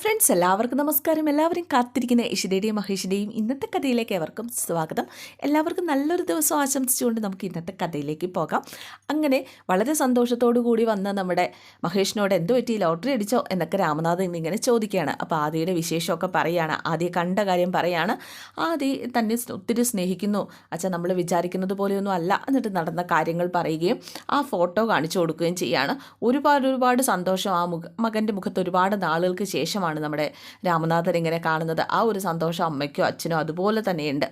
Friends എല്ലാവർക്കും നമസ്കാരം. എല്ലാവരും കാത്തിരിക്കുന്ന യശുദേയുടെയും മഹേഷിന്റെയും ഇന്നത്തെ കഥയിലേക്ക് എവർക്കും സ്വാഗതം. എല്ലാവർക്കും നല്ലൊരു ദിവസം ആശംസിച്ചുകൊണ്ട് നമുക്ക് ഇന്നത്തെ കഥയിലേക്ക് പോകാം. അങ്ങനെ വളരെ സന്തോഷത്തോടു കൂടി വന്ന നമ്മുടെ മഹേഷിനോട് എന്ത് പറ്റി? ലോട്ടറി അടിച്ചോ? എന്നൊക്കെ രാമനാഥൻ ഇങ്ങനെ ചോദിക്കുകയാണ്. അപ്പോൾ ആദിയുടെ വിശേഷമൊക്കെ പറയുകയാണ് ആദ്യ കണ്ട കാര്യം പറയാണ്. ആദി തന്നെ ഒത്തിരി സ്നേഹിക്കുന്നു. അച്ഛാ നമ്മൾ വിചാരിക്കുന്നത് പോലെയൊന്നും അല്ല എന്നിട്ട് നടന്ന കാര്യങ്ങൾ പറയുകയും ആ ഫോട്ടോ കാണിച്ചു കൊടുക്കുകയും ചെയ്യാണ്. ഒരുപാട് ഒരുപാട് സന്തോഷം ആ മുഖ മകന്റെ മുഖത്ത് ഒരുപാട് നാളുകൾക്ക് ശേഷമാണ് നമ്മുടെ രാമനാഥൻ ഇങ്ങനെ കാണുന്നത്. ആ ഒരു സന്തോഷം അമ്മയ്ക്കോ അച്ഛനോ അതുപോലെ തന്നെയുണ്ട്.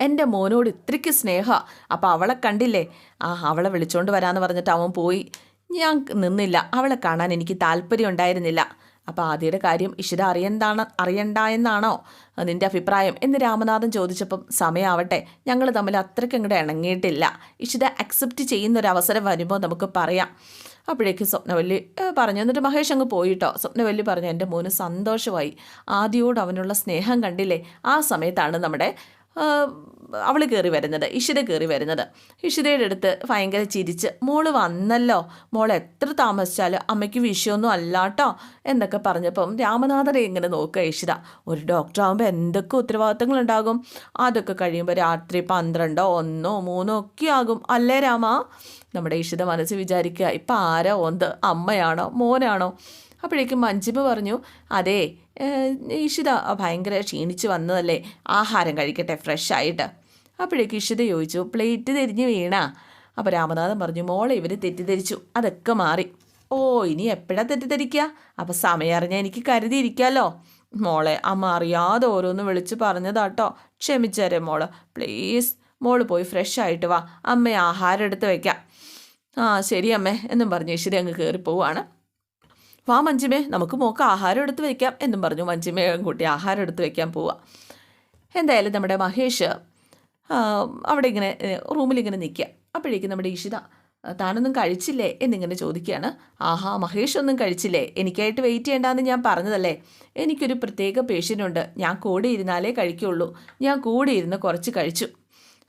എന്റെ മോനോട് ഇത്രയ്ക്ക് സ്നേഹ. അപ്പോൾ അവളെ കണ്ടില്ലേ? ആ അവളെ വിളിച്ചോണ്ട് വരാമെന്ന് പറഞ്ഞിട്ട് അവൻ പോയി. ഞാൻ നിന്നില്ല. അവളെ കാണാൻ എനിക്ക് താല്പര്യം ഉണ്ടായിരുന്നില്ല. അപ്പോൾ ആദ്യയുടെ കാര്യം ഇഷിത അറിയണ്ടാണ് അറിയണ്ട എന്നാണോ? നിന്റെ അഭിപ്രായം. എന്ന് രാമനാഥൻ ചോദിച്ചപ്പം സമയമാവട്ടെ ഞങ്ങൾ തമ്മിൽ അത്രയ്ക്ക് അങ്ങോട്ട് ഇണങ്ങിയിട്ടില്ല. ഇഷിത അക്സെപ്റ്റ് ചെയ്യുന്നൊരവസരം വരുമ്പോൾ നമുക്ക് പറയാം. അപ്പോഴേക്ക് സ്വപ്നവല്ലി പറഞ്ഞു. എന്നിട്ട് മഹേഷ് അങ്ങ് പോയിട്ടോ. സ്വപ്നവല്ലി പറഞ്ഞു എന്റെ മോന് സന്തോഷമായി. ആദ്യയോട് അവനുള്ള സ്നേഹം കണ്ടില്ലേ? ആ സമയത്താണ് നമ്മുടെ അവൾ കയറി വരുന്നത് ഇഷിത കയറി വരുന്നത്. ഇഷിതയുടെ അടുത്ത് ഭയങ്കര ചിരിച്ച് മോൾ വന്നല്ലോ മോൾ എത്ര താമസിച്ചാലും അമ്മയ്ക്ക് വിഷയമൊന്നും അല്ലാട്ടോ എന്നൊക്കെ പറഞ്ഞപ്പം രാമനാഥനെ ഇങ്ങനെ നോക്കുക ഇഷിത. ഒരു ഡോക്ടർ ആകുമ്പോൾ എന്തൊക്കെ ഉത്തരവാദിത്തങ്ങളുണ്ടാകും? അതൊക്കെ കഴിയുമ്പോൾ രാത്രി പന്ത്രണ്ടോ ഒന്നോ മൂന്നോ ഒക്കെ ആകും അല്ലേ രാമ? നമ്മുടെ ഇഷിത മനസ്സ് വിചാരിക്കുക ഇപ്പം ആരാ ഒന്ന് അമ്മയാണോ? മോനാണോ? അപ്പോഴേക്കും മഞ്ജിമ പറഞ്ഞു അതെ ഇഷിത ഭയങ്കര ക്ഷീണിച്ച് വന്നതല്ലേ ആഹാരം കഴിക്കട്ടെ ഫ്രഷ് ആയിട്ട്. അപ്പോഴേക്ക് ഇഷിത ചോദിച്ചു പ്ലേറ്റ് തിരിഞ്ഞ് വീണാ? അപ്പോൾ രാമനാഥൻ പറഞ്ഞു മോളെ ഇവർ തെറ്റിദ്ധരിച്ചു അതൊക്കെ മാറി. ഓ ഇനി എപ്പോഴാ തെറ്റിദ്ധരിക്കുക അപ്പോൾ സമയം അറിഞ്ഞാൽ എനിക്ക് കരുതിയിരിക്കാമല്ലോ മോളെ അമ്മ അറിയാതെ ഓരോന്ന് വിളിച്ച് പറഞ്ഞതാട്ടോ ക്ഷമിച്ചേരെ മോൾ പ്ലീസ് മോൾ പോയി ഫ്രഷ് ആയിട്ട് വാ അമ്മയെ ആഹാരം എടുത്ത് വയ്ക്കാം ആ ശരി അമ്മേ എന്നും പറഞ്ഞ് ഇഷിത അങ്ങ് കയറി പോവാണ് വാ മഞ്ജിമേ നമുക്ക് മോക്ക് ആഹാരം എടുത്ത് വയ്ക്കാം എന്നും പറഞ്ഞു മഞ്ജിമയും കൂട്ടി ആഹാരം എടുത്ത് വയ്ക്കാൻ പോവാ. എന്തായാലും നമ്മുടെ മഹേഷ് അവിടെ ഇങ്ങനെ റൂമിലിങ്ങനെ നിൽക്കുക. അപ്പോഴേക്കും നമ്മുടെ ഈഷിത താനൊന്നും കഴിച്ചില്ലേ? എന്നിങ്ങനെ ചോദിക്കുകയാണ്. ആഹാ മഹേഷ് ഒന്നും കഴിച്ചില്ലേ? എനിക്കായിട്ട് വെയിറ്റ് ചെയ്യേണ്ടെന്ന് ഞാൻ പറഞ്ഞതല്ലേ? എനിക്കൊരു പ്രത്യേക പേഷ്യന്റ് ഉണ്ട്. ഞാൻ കൂടെ ഇരുന്നാലേ കഴിക്കുള്ളൂ. ഞാൻ കൂടെ ഇരുന്ന് കുറച്ച് കഴിച്ചു.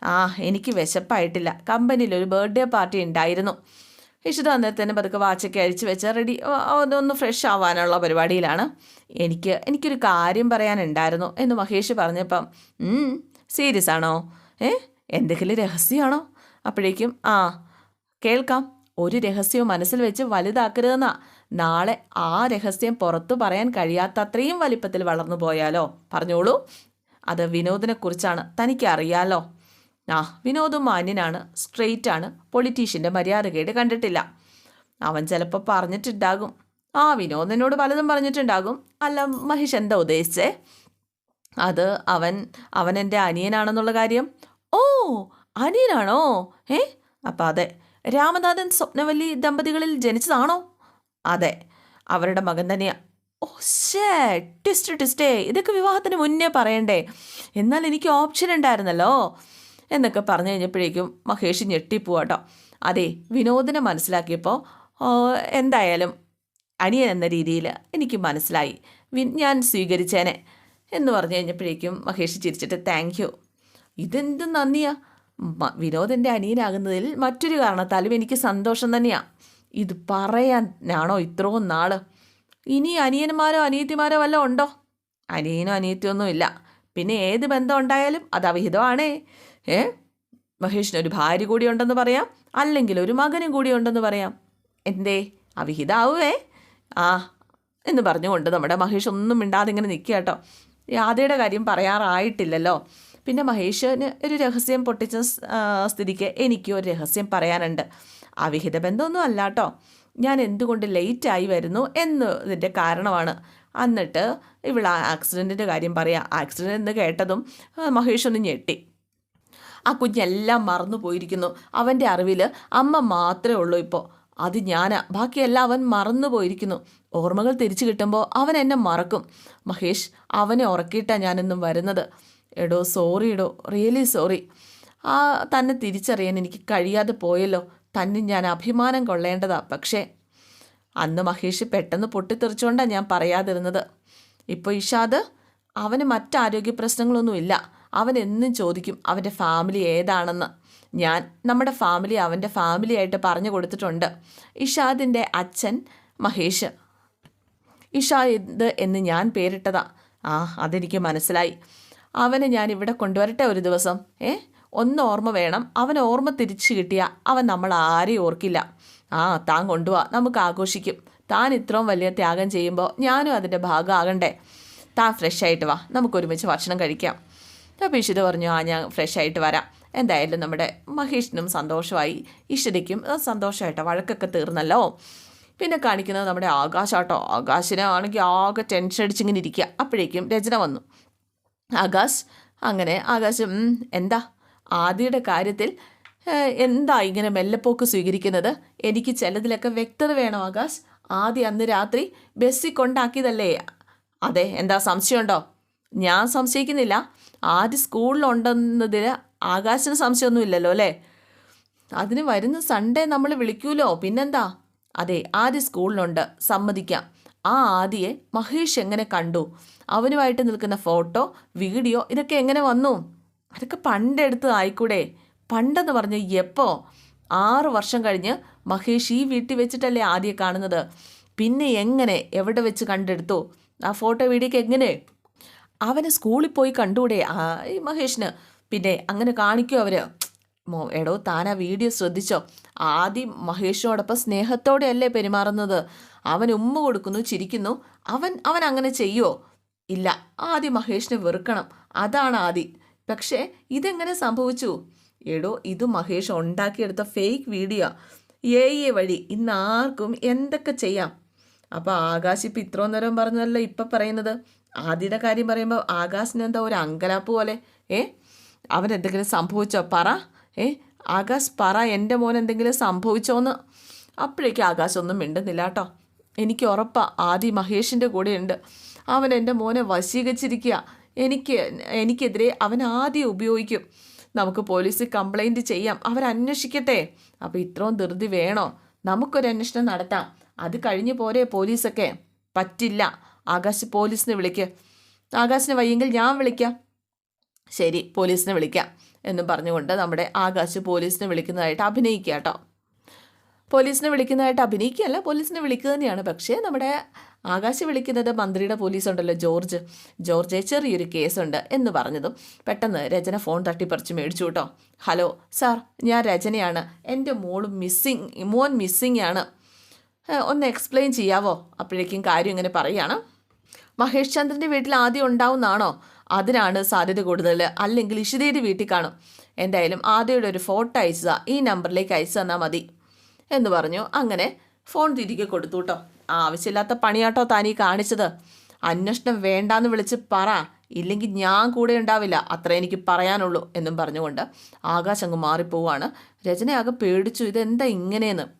ആ എനിക്ക് വിശപ്പായിട്ടില്ല. കമ്പനിയിൽ ഒരു ബർത്ത്ഡേ പാർട്ടി ഉണ്ടായിരുന്നു. ഇഷിത തന്നെ പതുക്കെ വാച്ചൊക്കെ അഴിച്ച് വെച്ച് റെഡി അതൊന്ന് ഫ്രഷ് ആവാനുള്ള പരിപാടിയിലാണ്. എനിക്ക് എനിക്കൊരു കാര്യം പറയാനുണ്ടായിരുന്നു എന്ന് മഹേഷ് പറഞ്ഞപ്പം സീരിയസ് ആണോ? ഏ എന്തെങ്കിലും രഹസ്യമാണോ അപ്പോഴേക്കും ആ കേൾക്കാം. ഒരു രഹസ്യവും മനസ്സിൽ വെച്ച് വലുതാക്കരുതെന്നാ നാളെ ആ രഹസ്യം പുറത്തു പറയാൻ കഴിയാത്തത്രയും വലിപ്പത്തിൽ വളർന്നു പോയാലോ? പറഞ്ഞോളൂ. അത് വിനോദിനെക്കുറിച്ചാണ് തനിക്ക് അറിയാലോ? ആ വിനോദും മാന്യനാണ് സ്ട്രെയിറ്റ് ആണ് പൊളിറ്റീഷ്യന്റെ മര്യാദകേട് കണ്ടിട്ടില്ല. അവൻ ചിലപ്പോൾ പറഞ്ഞിട്ടുണ്ടാകും. ആ വിനോദനോട് പലതും പറഞ്ഞിട്ടുണ്ടാകും. അല്ല മഹിഷ് എന്താ ഉദ്ദേശിച്ചേ? അത് അവൻ അവൻ എന്റെ അനിയനാണെന്നുള്ള കാര്യം. ഓ അനിയനാണോ? ഏ അപ്പം അതെ. രാമനാഥൻ സ്വപ്നവല്ലി ദമ്പതികളിൽ ജനിച്ചതാണോ? അതെ. അവരുടെ മകൻ തന്നെയാണ് ഓ ഷേ ട്വിസ്റ്റ് ട്വിസ്റ്റേ ഇതൊക്കെ വിവാഹത്തിന് മുന്നേ പറയണ്ടേ? എന്നാൽ എനിക്ക് ഓപ്ഷൻ ഉണ്ടായിരുന്നല്ലോ. എന്നൊക്കെ പറഞ്ഞു കഴിഞ്ഞപ്പോഴേക്കും മഹേഷ് ഞെട്ടിപ്പോവാട്ടോ. അതെ വിനോദിനെ മനസ്സിലാക്കിയപ്പോൾ എന്തായാലും അനിയൻ എന്ന രീതിയിൽ എനിക്ക് മനസ്സിലായി. ഞാൻ സ്വീകരിച്ചേനെ എന്ന് പറഞ്ഞു കഴിഞ്ഞപ്പോഴേക്കും മഹേഷ് ചിരിച്ചിട്ട് താങ്ക് യു ഇതെന്ത് നന്ദിയാ? വിനോദിന്റെ അനിയനാകുന്നതിൽ മറ്റൊരു കാരണത്താലും എനിക്ക് സന്തോഷം തന്നെയാണ് ഇത് പറയാനാണോ ഇത്രയും നാൾ ഇനി അനിയന്മാരോ അനിയത്തിമാരോ വല്ലതും ഉണ്ടോ? അനിയനോ അനിയത്തിയൊന്നും ഇല്ല പിന്നെ ഏത് ബന്ധം ഉണ്ടായാലും അത് അവിഹിതമാണേ. ഏ? മഹേഷിന് ഒരു ഭാര്യ കൂടി ഉണ്ടെന്ന് പറയാം. അല്ലെങ്കിൽ ഒരു മകനും കൂടി ഉണ്ടെന്ന് പറയാം. എന്തേ? അവിഹിതാവുവേ. ആ എന്ന് പറഞ്ഞുകൊണ്ട് നമ്മുടെ മഹേഷ് ഒന്നും മിണ്ടാതെ ഇങ്ങനെ നിൽക്കുക കേട്ടോ. യാതയുടെ കാര്യം പറയാറായിട്ടില്ലല്ലോ. പിന്നെ മഹേഷിന് ഒരു രഹസ്യം പൊട്ടിച്ച സ്ഥിതിക്ക് എനിക്കും ഒരു രഹസ്യം പറയാനുണ്ട്. അവിഹിത ബന്ധമൊന്നും അല്ല കേട്ടോ. ഞാൻ എന്തുകൊണ്ട് ലേറ്റായി വരുന്നു എന്നതിന്റെ കാരണമാണ്. എന്നിട്ട് ഇവിടെ ആക്സിഡന്റിന്റെ കാര്യം പറയാം. ആക്സിഡന്റ് എന്ന് കേട്ടതും മഹേഷ് ഒന്ന് ഞെട്ടി. ആ കുഞ്ഞെല്ലാം മറന്നു പോയിരിക്കുന്നു. അവന്റെ അറിവിൽ അമ്മ മാത്രമേ ഉള്ളൂ ഇപ്പോൾ അത് ഞാനാ. ബാക്കിയെല്ലാം അവൻ മറന്നു പോയിരിക്കുന്നു. ഓർമ്മകൾ തിരിച്ചു കിട്ടുമ്പോൾ അവൻ എന്നെ മറക്കും. മഹേഷ് അവനെ ഉറക്കിയിട്ടാണ് ഞാനെന്നും വരുന്നത്. എടോ സോറി എടോ റിയലി സോറി ആ തന്നെ തിരിച്ചറിയാൻ എനിക്ക് കഴിയാതെ പോയല്ലോ. തന്നെ ഞാൻ അഭിമാനം കൊള്ളേണ്ടതാ. പക്ഷേ അന്ന് മഹേഷ് പെട്ടെന്ന് പൊട്ടിത്തെറിച്ചുകൊണ്ടാണ് ഞാൻ പറയാതിരുന്നത്. ഇപ്പോൾ ഇഷാദ് അവന് മറ്റാരോഗ്യ പ്രശ്നങ്ങളൊന്നുമില്ല. അവൻ എന്നും ചോദിക്കും അവന്റെ ഫാമിലി ഏതാണെന്ന്? ഞാൻ നമ്മുടെ ഫാമിലി അവന്റെ ഫാമിലിയായിട്ട് പറഞ്ഞു കൊടുത്തിട്ടുണ്ട്. ഇഷാദിന്റെ അച്ഛൻ മഹേഷ്. ഇഷാദ് എന്ന് ഞാൻ പേരിട്ടതാ. ആ അതെനിക്ക് മനസ്സിലായി. അവനെ ഞാൻ ഇവിടെ കൊണ്ടുവരട്ടെ ഒരു ദിവസം. ഏ ഒന്ന് ഓർമ്മ വേണം. അവൻ ഓർമ്മ തിരിച്ചു കിട്ടിയാൽ അവൻ നമ്മൾ ആരെയും ഓർക്കില്ല. ആ താൻ കൊണ്ടുപോവാ നമുക്ക് ആഘോഷിക്കും. താൻ ഇത്രയും വലിയ ത്യാഗം ചെയ്യുമ്പോൾ ഞാനും അതിന്റെ ഭാഗമാകണ്ടേ. താൻ ഫ്രഷ് ആയിട്ട് വാ. നമുക്ക് ഒരുമിച്ച് ഭക്ഷണം കഴിക്കാം. അപ്പോൾ പറഞ്ഞു ആ ഞാൻ ഫ്രഷ് ആയിട്ട് വരാം. എന്തായാലും നമ്മുടെ മഹേഷിനും സന്തോഷമായി. ഇഷിതയ്ക്കും സന്തോഷമായിട്ടോ വഴക്കൊക്കെ തീർന്നല്ലോ. പിന്നെ കാണിക്കുന്നത് നമ്മുടെ ആകാശാട്ടോ. ആകാശിനെ ആണെങ്കിൽ ആകെ ടെൻഷൻ അടിച്ചിങ്ങനെ ഇരിക്കുക. അപ്പോഴേക്കും രചന വന്നു. ആകാശ് അങ്ങനെ ആകാശം എന്താ? ആദിയുടെ കാര്യത്തിൽ എന്താ ഇങ്ങനെ മെല്ലപ്പോക്ക് സ്വീകരിക്കുന്നത്? എനിക്ക് ചിലതിലൊക്കെ വ്യക്തത വേണം ആകാശ്. ആദ്യം അന്ന് രാത്രി ബസ്സിൽ കൊണ്ടാക്കിയതല്ലേ? അതെ എന്താ സംശയമുണ്ടോ? ഞാൻ സംശയിക്കുന്നില്ല. ആദ്യ സ്കൂളിലുണ്ടെന്നതിൽ ആകാശിന് സംശയമൊന്നുമില്ലല്ലോ അല്ലേ? അതിന് വരുന്ന സൺഡേ നമ്മൾ വിളിക്കൂലോ? പിന്നെന്താ? അതെ ആദ്യ സ്കൂളിലുണ്ട്. സമ്മതിക്കാം. ആ ആദിയെ മഹേഷ് എങ്ങനെ കണ്ടു? അവനുമായിട്ട് നിൽക്കുന്ന ഫോട്ടോ വീഡിയോ ഇതൊക്കെ എങ്ങനെ വന്നു? അതൊക്കെ പണ്ടെടുത്ത് ആയിക്കൂടെ? പണ്ടെന്ന് പറഞ്ഞ് എപ്പോ? ആറ് വർഷം കഴിഞ്ഞ് മഹേഷ് ഈ വീട്ടിൽ വെച്ചിട്ടല്ലേ ആദ്യം കാണുന്നത്? പിന്നെ എങ്ങനെ? എവിടെ വെച്ച് കണ്ടെടുത്തു? ആ ഫോട്ടോ വീഡിയോക്ക് എങ്ങനെ? അവന് സ്കൂളിൽ പോയി കണ്ടൂടെ? ഈ മഹേഷിന്. പിന്നെ അങ്ങനെ കാണിക്കോ അവർ. മോ എടോ താൻ ആ വീഡിയോ ശ്രദ്ധിച്ചോ? ആദ്യം മഹേഷിനോടൊപ്പം സ്നേഹത്തോടെ അല്ലേ പെരുമാറുന്നത്? അവൻ ഉമ്മ കൊടുക്കുന്നു ചിരിക്കുന്നു. അവൻ അവൻ അങ്ങനെ ചെയ്യുമോ ഇല്ല ആദ്യം മഹേഷിനെ വെറുക്കണം. അതാണ് ആദി. പക്ഷേ ഇതെങ്ങനെ സംഭവിച്ചു? എടോ ഇത് മഹേഷ് ഉണ്ടാക്കിയെടുത്ത ഫേക്ക് വീഡിയോ എ എ വഴി ഇന്ന് ആർക്കും എന്തൊക്കെ ചെയ്യാം? അപ്പോൾ ആകാശ് ഇപ്പം ഇത്രയും നേരം പറഞ്ഞതല്ല ഇപ്പം പറയുന്നത്? ആദ്യയുടെ കാര്യം പറയുമ്പോൾ ആകാശിന് എന്താ ഒരു അങ്കലാപ്പ് പോലെ? ഏ? അവൻ എന്തെങ്കിലും സംഭവിച്ചോ? പറ. ഏ? ആകാശ് പറ എന്റെ മോൻ എന്തെങ്കിലും സംഭവിച്ചോന്ന്. അപ്പോഴേക്കും ആകാശൊന്നും മിണ്ടുന്നില്ല കേട്ടോ. എനിക്ക് ഉറപ്പാണ് ആദി മഹേഷിന്റെ കൂടെയുണ്ട് അവൻ എന്റെ മോനെ വശീകരിച്ചിരിക്കുക എനിക്ക് എനിക്കെതിരെ അവൻ ആദ്യം ഉപയോഗിക്കും. നമുക്ക് പോലീസിൽ കംപ്ലൈന്റ് ചെയ്യാം. അവരന്വേഷിക്കട്ടെ അപ്പോൾ ഇത്രയും ധൃതി വേണോ? നമുക്കൊരു അന്വേഷണം നടത്താം. അത് കഴിഞ്ഞ് പോരെ പോലീസൊക്കെ. പറ്റില്ല. ആകാശ് പോലീസിനെ വിളിക്ക്. ആകാശിനെ വയ്യെങ്കിൽ ഞാൻ വിളിക്കാം. ശരി പോലീസിനെ വിളിക്കാം എന്നും പറഞ്ഞുകൊണ്ട് നമ്മുടെ ആകാശ് പോലീസിനെ വിളിക്കുന്നതായിട്ട് അഭിനയിക്കുക കേട്ടോ. പോലീസിനെ വിളിക്കുന്നതായിട്ട് അഭിനയിക്കുകയല്ല പോലീസിനെ വിളിക്കുക തന്നെയാണ്. പക്ഷേ നമ്മുടെ ആകാശ് വിളിക്കുന്നത് മന്ത്രിയുടെ പോലീസ് ഉണ്ടല്ലോ ജോർജ്. ജോർജെ ചെറിയൊരു കേസുണ്ട് എന്ന് പറഞ്ഞതും പെട്ടെന്ന് രചന ഫോൺ തട്ടിപ്പറിച്ച് മേടിച്ചു കേട്ടോ. ഹലോ സാർ ഞാൻ രചനയാണ്. എന്റെ മോൾ മിസ്സിങ് മോൻ മിസ്സിങ് ആണ് ഒന്ന് എക്സ്പ്ലെയിൻ ചെയ്യാവോ? അപ്പോഴേക്കും കാര്യം ഇങ്ങനെ പറയുകയാണ്. മഹേഷ് ചന്ദ്രന്റെ വീട്ടിൽ ആദ്യം ഉണ്ടാവുന്നതാണോ? അതിനാണ് സാധ്യത കൂടുതൽ. അല്ലെങ്കിൽ ഇഷിതയുടെ വീട്ടിൽ കാണും. എന്തായാലും ആദ്യയുടെ ഒരു ഫോട്ടോ അയച്ചതാ. ഈ നമ്പറിലേക്ക് അയച്ചു തന്നാൽ മതി. എന്ന് പറഞ്ഞു. അങ്ങനെ ഫോൺ തിരികെ കൊടുത്തു കേട്ടോ ആവശ്യമില്ലാത്ത പണിയാട്ടോ താനീ കാണിച്ചത്. അന്വേഷണം വേണ്ടാന്ന് വിളിച്ച് പറ. ഇല്ലെങ്കിൽ ഞാൻ കൂടെ ഉണ്ടാവില്ല. അത്ര എനിക്ക് പറയാനുള്ളൂ എന്നും പറഞ്ഞുകൊണ്ട് ആകാശ് അങ്ങ് മാറിപ്പോവാണ്. രചനയാകെ പേടിച്ചു. ഇതെന്താ ഇങ്ങനെയെന്ന്?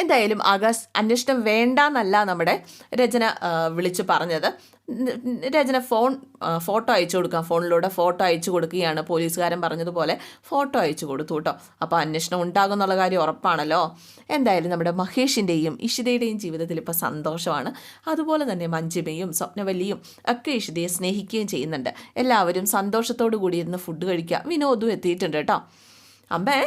എന്തായാലും ആകാശ് അന്വേഷണം വേണ്ടെന്നല്ല നമ്മുടെ രചന വിളിച്ച് പറഞ്ഞത്. രചന ഫോൺ ഫോട്ടോ അയച്ചു കൊടുക്കാം. ഫോണിലൂടെ ഫോട്ടോ അയച്ചു കൊടുക്കുകയാണ് പോലീസുകാരൻ പറഞ്ഞതുപോലെ ഫോട്ടോ അയച്ചു കൊടുത്തു കേട്ടോ. അപ്പോൾ അന്വേഷണം ഉണ്ടാകും എന്നുള്ള കാര്യം ഉറപ്പാണല്ലോ. എന്തായാലും നമ്മുടെ മഹേഷിന്റെയും ഇഷിതയുടെയും ജീവിതത്തിൽ ഇപ്പോൾ സന്തോഷമാണ്. അതുപോലെ തന്നെ മഞ്ജിമയും സ്വപ്നവല്ലിയും ഒക്കെ ഇഷിതയെ സ്നേഹിക്കുകയും ചെയ്യുന്നുണ്ട്. എല്ലാവരും സന്തോഷത്തോടു കൂടി ഇരുന്ന് ഫുഡ് കഴിക്കുക. വിനോദും എത്തിയിട്ടുണ്ട് കേട്ടോ. അമ്മേ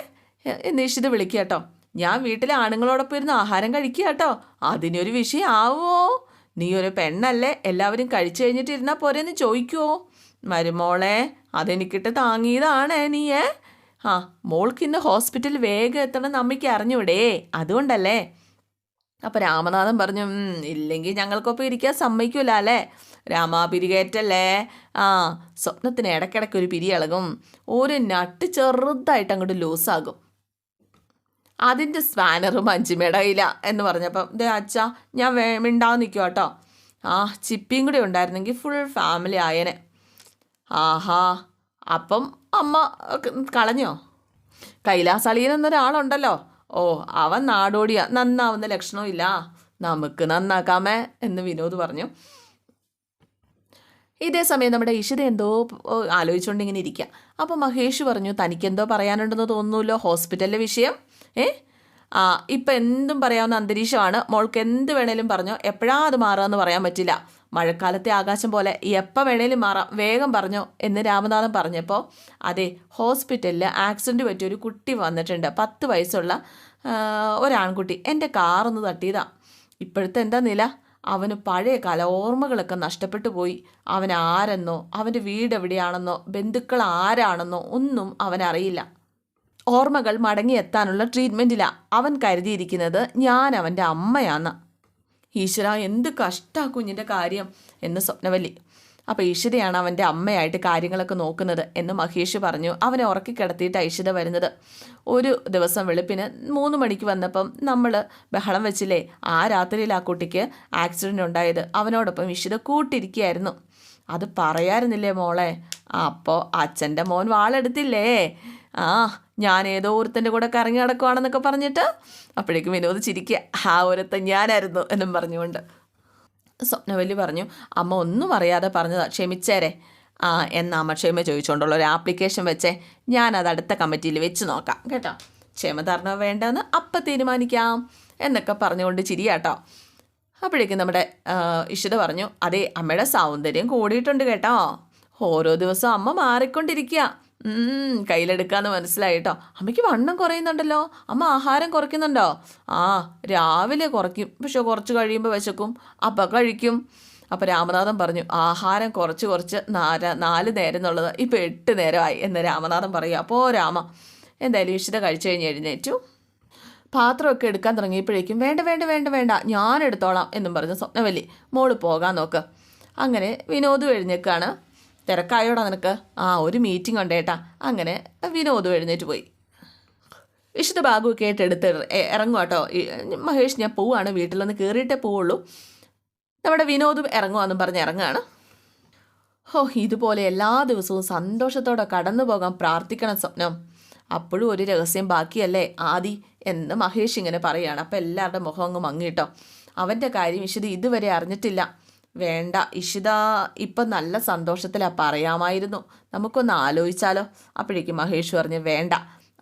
എന്ന് ഇഷിത വിളിക്കുക കേട്ടോ. ഞാൻ വീട്ടിലെ ആണുങ്ങളോടൊപ്പം ഇരുന്ന് ആഹാരം കഴിക്കുക കേട്ടോ അതിനൊരു വിഷയം ആവുമോ നീ ഒരു പെണ്ണല്ലേ എല്ലാവരും കഴിച്ചു കഴിഞ്ഞിട്ട് ഇരുന്നാൽ പോരെന്ന് ചോദിക്കുമോ മരുമോളെ അതെനിക്കിട്ട് താങ്ങിയതാണ് നീയേ ആ മോൾക്ക് ഇന്ന് ഹോസ്പിറ്റൽ വേഗം എത്തണം അമ്മയ്ക്ക് അറിഞ്ഞൂടേ? അതുകൊണ്ടല്ലേ. അപ്പം രാമനാഥൻ പറഞ്ഞു "ഉം, ഇല്ലെങ്കിൽ ഞങ്ങൾക്കൊപ്പം ഇരിക്കാൻ സമ്മതിക്കൂല അല്ലേ? രാമാ പിരികേറ്റല്ലേ? ആ സ്വപ്നത്തിന് ഇടയ്ക്കിടയ്ക്ക് ഒരു പിരി ഇളകും. ഒരു നട്ട് ചെറുതായിട്ട് അങ്ങോട്ട് ലൂസാകും. അതിന്റെ സ്പാനറും അഞ്ചുമയുടെ എന്ന് പറഞ്ഞപ്പം ദേ അച്ഛ ഞാൻ വേ മിണ്ടാതെ നിൽക്കുക കേട്ടോ ആ ചിപ്പിയും കൂടി ഉണ്ടായിരുന്നെങ്കിൽ ഫുൾ ഫാമിലി ആയേനെ. ആഹാ അപ്പം അമ്മ കളഞ്ഞോ? കൈലാസളിയൻ എന്നൊരാളുണ്ടല്ലോ. ഓ അവൻ നാടോടിയാ നന്നാവുന്ന ലക്ഷണവും ഇല്ല. നമുക്ക് നന്നാക്കാമേ എന്ന് വിനോദ് പറഞ്ഞു. ഇതേ സമയം നമ്മുടെ ഇഷിത എന്തോ ആലോചിച്ചുകൊണ്ട് ഇങ്ങനെ ഇരിക്കുക അപ്പോൾ മഹേഷ് പറഞ്ഞു തനിക്കെന്തോ പറയാനുണ്ടെന്ന് തോന്നുന്നുല്ലോ ഹോസ്പിറ്റലിലെ വിഷയം. ഏ? ആ ഇപ്പം എന്തും പറയാവുന്ന അന്തരീക്ഷമാണ്. മോൾക്ക് എന്ത് വേണേലും പറഞ്ഞോ. എപ്പോഴാ അത് മാറുകയെന്ന് പറയാൻ പറ്റില്ല. മഴക്കാലത്തെ ആകാശം പോലെ എപ്പോൾ വേണേലും മാറാം. വേഗം പറഞ്ഞോ എന്ന് രാമനാഥൻ പറഞ്ഞപ്പോൾ അതെ ഹോസ്പിറ്റലിൽ ആക്സിഡന്റ് പറ്റിയ ഒരു കുട്ടി വന്നിട്ടുണ്ട്. പത്ത് വയസ്സുള്ള ഒരാൺകുട്ടി. എന്റെ കാറൊന്ന് തട്ടിയതാണ് ഇപ്പോഴത്തെ എന്താ നില? അവന് പഴയ കാല ഓർമ്മകളൊക്കെ നഷ്ടപ്പെട്ടു പോയി. അവൻ ആരെന്നോ അവന്റെ വീട് എവിടെയാണെന്നോ ബന്ധുക്കൾ ആരാണെന്നോ ഒന്നും അവനറിയില്ല. ഓർമ്മകൾ മടങ്ങിയെത്താനുള്ള ട്രീറ്റ്മെന്റില്ല അവൻ കരുതിയിരിക്കുന്നത്. ഞാൻ അവന്റെ അമ്മയാന്ന്. ഈശ്വര എന്ത് കഷ്ടാ കുഞ്ഞിന്റെ കാര്യം എന്ന് സ്വപ്നവല്ലി. അപ്പോൾ ഈശ്വരയാണ് അവന്റെ അമ്മയായിട്ട് കാര്യങ്ങളൊക്കെ നോക്കുന്നത് എന്ന് മഹേഷ് പറഞ്ഞു. അവനെ ഉറക്കി കിടത്തിയിട്ട് ഐശ്വര വരുന്നത്. ഒരു ദിവസം വെളുപ്പിന് മൂന്ന് മണിക്ക് വന്നപ്പം നമ്മൾ ബഹളം വെച്ചില്ലേ ആ രാത്രിയിൽ ആ കുട്ടിക്ക് ആക്സിഡന്റ് ഉണ്ടായത്. അവനോടൊപ്പം ഈശ്വര കൂട്ടിരിക്കുകയായിരുന്നു. അത് പറയാറുന്നില്ലേ മോളെ? അപ്പോൾ അച്ഛന്റെ മോൻ വാളെടുത്തില്ലേ? ആ ഞാൻ ഏതോ ഒരുത്തന്റെ കൂടെ കറങ്ങി നടക്കുവാണെന്നൊക്കെ പറഞ്ഞിട്ട് അപ്പോഴേക്കും വിനോദ് ചിരിക്കുക ആ ഒരുത്തൻ ഞാനായിരുന്നു എന്നും പറഞ്ഞുകൊണ്ട്. സ്വപ്നവല്ലി പറഞ്ഞു അമ്മ ഒന്നും അറിയാതെ പറഞ്ഞതാ ക്ഷമിച്ചേരെ. ആ എന്നാ അമ്മ ക്ഷമ ചോദിച്ചുകൊണ്ടുള്ള ഒരു ആപ്ലിക്കേഷൻ വെച്ചേ ഞാനത് അടുത്ത കമ്മിറ്റിയിൽ വെച്ച് നോക്കാം കേട്ടോ. ക്ഷമ തരണോ വേണ്ടെന്ന് അപ്പം തീരുമാനിക്കാം എന്നൊക്കെ പറഞ്ഞുകൊണ്ട് ചിരിയാട്ടോ. അപ്പോഴേക്കും നമ്മുടെ ഇഷിത പറഞ്ഞു അതെ അമ്മയുടെ സൗന്ദര്യം കൂടിയിട്ടുണ്ട് കേട്ടോ. ഓരോ ദിവസവും അമ്മ മാറിക്കൊണ്ടിരിക്കുക കയ്യിലെടുക്കാന്ന് മനസ്സിലായി കേട്ടോ അമ്മയ്ക്ക് വണ്ണം കുറയുന്നുണ്ടല്ലോ. അമ്മ ആഹാരം കുറയ്ക്കുന്നുണ്ടോ? ആ രാവിലെ കുറയ്ക്കും. പക്ഷെ കുറച്ച് കഴിയുമ്പോൾ വിശക്കും. അപ്പം കഴിക്കും. അപ്പം രാമനാഥൻ പറഞ്ഞു ആഹാരം കുറച്ച് കുറച്ച് നാല് നാല് നേരം എന്നുള്ളത് ഇപ്പോൾ എട്ട് നേരമായി. എന്ന് രാമനാഥൻ പറയും അപ്പോൾ രാമ എന്തായാലും ഇഷിത കഴിച്ചു കഴിഞ്ഞ് എഴുന്നേറ്റു. പാത്രമൊക്കെ എടുക്കാൻ തുടങ്ങിയപ്പോഴേക്കും വേണ്ട വേണ്ട വേണ്ട വേണ്ട ഞാൻ എടുത്തോളാം എന്നും പറഞ്ഞു സ്വപ്നവല്ലി മോൾ പോകാൻ നോക്ക്. അങ്ങനെ വിനോദ് എഴുന്നേക്കാണ്. തിരക്കായോടാ നിനക്ക്? ആ ഒരു മീറ്റിംഗ് ഉണ്ട് ഉണ്ടേട്ടാ അങ്ങനെ വിനോദം എഴുന്നേറ്റ് പോയി. വിശുദ്ധ ഭാഗമൊക്കെ ആയിട്ട് എടുത്ത് ഇറങ്ങും കേട്ടോ. മഹേഷ് ഞാൻ പോവാണ്. വീട്ടിൽ നിന്ന് കയറിയിട്ടേ പോവുള്ളൂ. നമ്മുടെ വിനോദും ഇറങ്ങുവാന്നും പറഞ്ഞ് ഇറങ്ങുകയാണ് ഓ ഇതുപോലെ എല്ലാ ദിവസവും സന്തോഷത്തോടെ കടന്നു പോകാൻ പ്രാർത്ഥിക്കണം സ്വപ്നം. അപ്പോഴും ഒരു രഹസ്യം ബാക്കിയല്ലേ? ആദി എന്ന് മഹേഷ് ഇങ്ങനെ പറയുകയാണ് അപ്പോൾ എല്ലാവരുടെ മുഖം അങ്ങ് മങ്ങിട്ടോ അവന്റെ കാര്യം വിശുദ്ധ ഇതുവരെ അറിഞ്ഞിട്ടില്ല. വേണ്ട. ഇഷിത ഇപ്പം നല്ല സന്തോഷത്തിലാണ് പറയാമായിരുന്നു. നമുക്കൊന്ന് ആലോചിച്ചാലോ. അപ്പോഴേക്കും മഹേഷ് പറഞ്ഞ് വേണ്ട.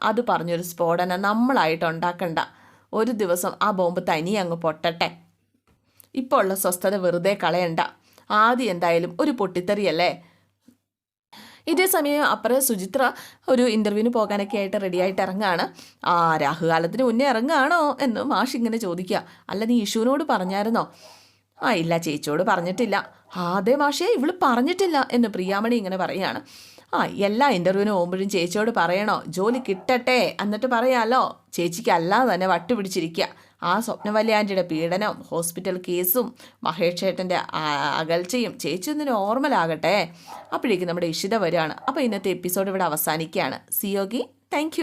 അത് പറഞ്ഞൊരു സ്ഫോടനം നമ്മളായിട്ട് ഉണ്ടാക്കണ്ട. ഒരു ദിവസം ആ ബോംബ് തനി അങ്ങ് പൊട്ടട്ടെ. ഇപ്പോൾ ഉള്ള സ്വസ്ഥത വെറുതെ കളയണ്ട. ആദ്യം എന്തായാലും ഒരു പൊട്ടിത്തെറിയല്ലേ? ഇതേ സമയം അപ്പുറം സുചിത്ര ഒരു ഇന്റർവ്യൂവിന് പോകാനൊക്കെ ആയിട്ട് റെഡിയായിട്ട് ഇറങ്ങുകയാണ് ആ രാഹുകാലത്തിന് മുന്നേ ഇറങ്ങുകയാണോ? എന്ന് മാഷ് ഇങ്ങനെ ചോദിക്കുക. അല്ല നീ ഇഷുവിനോട് പറഞ്ഞായിരുന്നോ? ആ ഇല്ല ചേച്ചിയോട് പറഞ്ഞിട്ടില്ല. അതെ മാഷേ ഇവൾ പറഞ്ഞിട്ടില്ല എന്ന് പ്രിയാമണി ഇങ്ങനെ പറയുകയാണ് ആ എല്ലാ ഇന്റർവ്യൂവിന് പോകുമ്പോഴും ചേച്ചിയോട് പറയണോ? ജോലി കിട്ടട്ടെ എന്നിട്ട് പറയാമല്ലോ ചേച്ചിക്ക് അല്ലാതെ തന്നെ വട്ടുപിടിച്ചിരിക്കുക ആ സ്വപ്നവല്യാന്റെ പീഡനം ഹോസ്പിറ്റൽ കേസും മഹേഷ് ചേട്ടന്റെ അകൽച്ചയും ചേച്ചി ഒന്നിന് ഓർമ്മലാകട്ടെ അപ്പോഴേക്കും നമ്മുടെ ഇഷിത വരികയാണ്. അപ്പോൾ ഇന്നത്തെ എപ്പിസോഡ് ഇവിടെ അവസാനിക്കുകയാണ്. സിയോഗി താങ്ക്